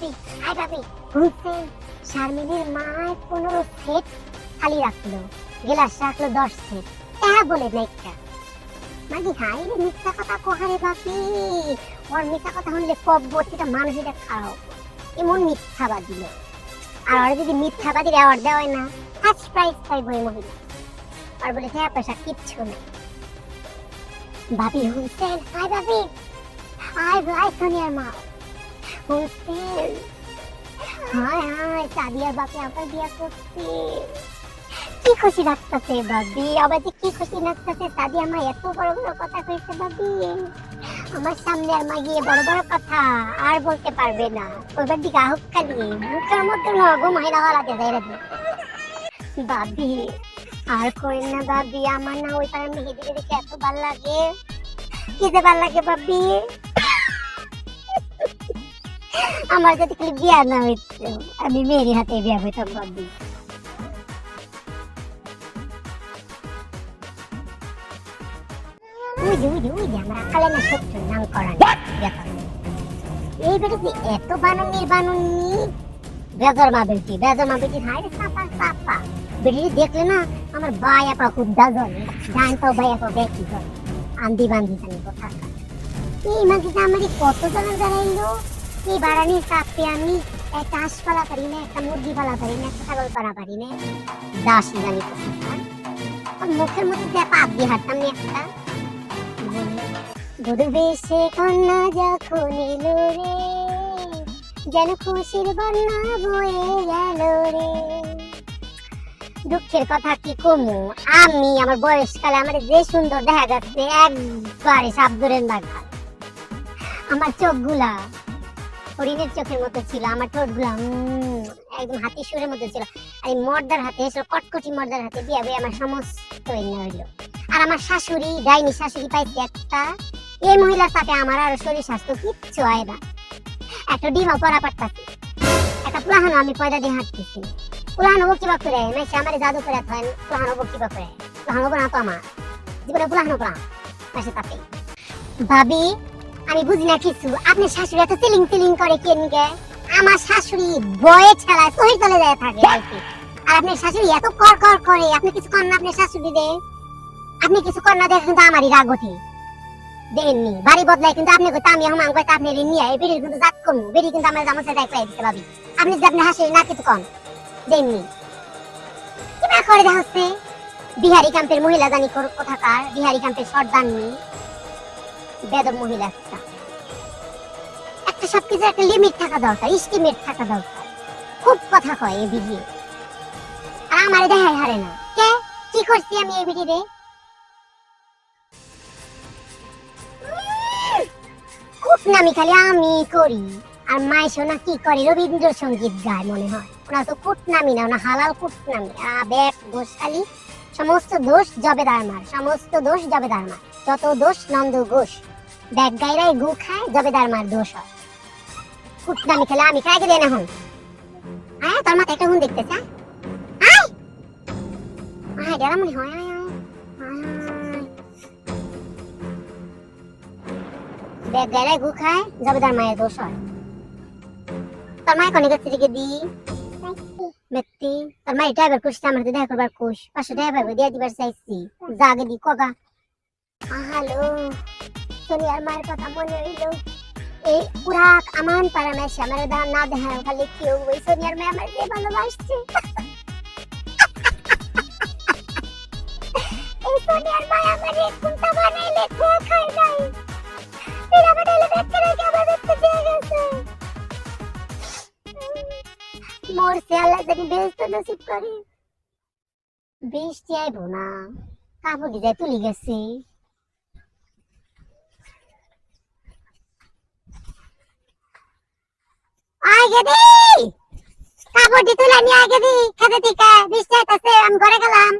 ভাবি হাই মায় পনেরো সেট খালি রাখল, গেলাস রাখল দশ সেট। বলে না একটা মাঝি হাই রে, মিথ্যা কথা কোহারে বাপি। ওর মিথ্যা কথা সেটা মানুষ এটা খাও এমন মিথ্যাবাদী লোক। আর ওরা যদি মিথ্যাবাদীর অ্যাওয়ার্ড দেওয়া না ফার্স্ট প্রাইজ পাইব এই মহিলা। আর বলে হ্যাঁ পয়সা কিচ্ছু নেই। ভাবি হুসেন হাই ভাবি। হাই ভাই, সোনিয়ার মা। হুসেন হাই হাই সাদিয়ার বাপে বিয়া করছে। কি খুশি লাগতেছে ভাবি, আবার যে কি খুশি লাগতেছে সাদিয়া মা এত বড় বড় কথা কইছে ভাবি। আমার সামনে আর গিয়ে বড় বড় কথা আর বলতে পারবে না। ওইবার দিকে আহুক খালি, মুখের মধ্যে লগো মাইরা হারাতে দেয় রে ভাবি, আর করেন না ভাবি, আমার না ওই পাড়ার মেহেদিকে দেখে এত ভালো লাগে। কি যে ভালো লাগে ভাবি। আমার যদি খালি বিয়া না হইতো আমি মেয়েরই হাতে বিয়া হইতাম ভাবি যে ওই যে আমার আকালে না সত্য নাম করান এই বেটা যে এত বানুনির বানুনি? বেজার মা বেটি বেজার মা বেটি হাই রে সাপা সাপা। বেটি দেখলে না আমার ভাই আপা খুব দাজন ডান তো ভাই আপা বেটি করে আন্দি বান্দি জানি কথা এই মাঝে আমার কত জনের দাঁড়াইলো বাড়ানির চাপে আমি একটা হাঁস পারি না, একটা মুরগি পালা পারি না, একটা ছাগল পালা পারি না। দাস জানি মুখের মধ্যে পাপ দিয়ে হাঁটতাম না একটা দুধ বেশে কন্যা যখন এলো রে, যেন খুশির বন্যা বয়ে গেল রে। দুঃখের কথা কি কমু? আমি আমার বয়সকালে আমার যে সুন্দর দেখা যাচ্ছে, একবারে সাবদুরের নাগা আমার চোখগুলা হরিণের চোখের মতো ছিল আমার ঠোঁটগুলা উম, একদম হাতি সুরের মতো ছিল। আর মর্দার হাতে এসব কটকটি মর্দার হাতে বিয়া বিয়ে আমার সমস্ত হইল। আর আমার শাশুড়ি ডাইনি শাশুড়ি পাইছে একটা এই মহিলার সাথে আমার আর শরীর স্বাস্থ্য কিচ্ছু হয় না। একটা ডিমা পরা পারতাছি। একটা পুলাহানো আমি পয়দা দিয়ে হাঁটতেছি। পুলাহানো বকিবা করে মেসে আমার জাদু করে থাকেন পুলাহানো বকিবা করে। পুলাহানো না তো আমার। জীবনে পুলাহানো পড়া মেসে তাতে ভাবি আমি বুঝি না কিছু। আপনার শাশুড়ি এত সিলিং সিলিং করে কে নিকে আমার শাশুড়ি বয়ে ছেলায় সহি চলে যায় থাকে আর কি। আর আপনার শাশুড়ি এত কর কর করে, আপনি কিছু কর না আপনার শাশুড়ি দে। আপনি কিছু কর না দেখে কিন্তু আমারই রাগ ওঠে। দেননি বাড়ি বদলাই কিন্তু আপনি কইতে, আমি এখন কইতে আপনি ঋণ নিয়ে বেরির কিন্তু জাত কমু বেরি কিন্তু আমার জামা সাথে একলাই দিতে পাবি আপনি যদি আপনি হাসি না কিছু কন দেননি কিবা করে দেখা হচ্ছে বিহারি ক্যাম্পের মহিলা জানি কোর- কোথাকার, বিহারি ক্যাম্পের সর্দারনি একটা। একটা লিমিট থাকা দরকার থাকা দরকার। খুব কথা কয় এই আর আমার হারে না। কে? কি করছি আমি এই খুব নামি খালি আমি করি। আর মাই সোনা কি করে? রবীন্দ্রসঙ্গীত গায় মনে হয়। ওনা তো কুট নামি না ওনা হালাল কুট নামি আবেগ দোষ সমস্ত দোষ জবেদার মার, সমস্ত দোষ জবেদার মার। যত দোষ নন্দ ঘোষ ব্যাগ গাইরাই গু খায় জবেদার মার দোষ হয়। কুট নামি খেলে, আমি খাই গেলে না হন আয়, তোর মাথায় একটা হুন দেখতেছে, আয়। আয়! ডেরা মনে হয়, আয় ব্যাগ গাইরাই গু খায় জবেদার মায়ের দোষ হয়। তোর মায়ের কনে গেছে দিকে দি ব্যক্তি তোর মায়ের ড্রাইভার করছে, আমার দেখা করবার কোষ। পাঁচশো ড্রাইভার দিয়ে দিবার চাইছি। আগে দি কগা। হ্যালো। সোনিয়ার মায়ের কথা মনে হইল এই পুরা আমান পাড়া মেশে আমার দা না দেখা খালি কেউ ওই সোনিয়ার মেয়ে আমার ভালোবাসছে। দিয়ে করে। বৃষ্টি আইব না, কাপড় যায় তুলি গেছে। আগে দি। কাপড় দি নিয়ে আগে দি। খেতে টিকা বৃষ্টি আইতাছে আমি ঘরে গেলাম।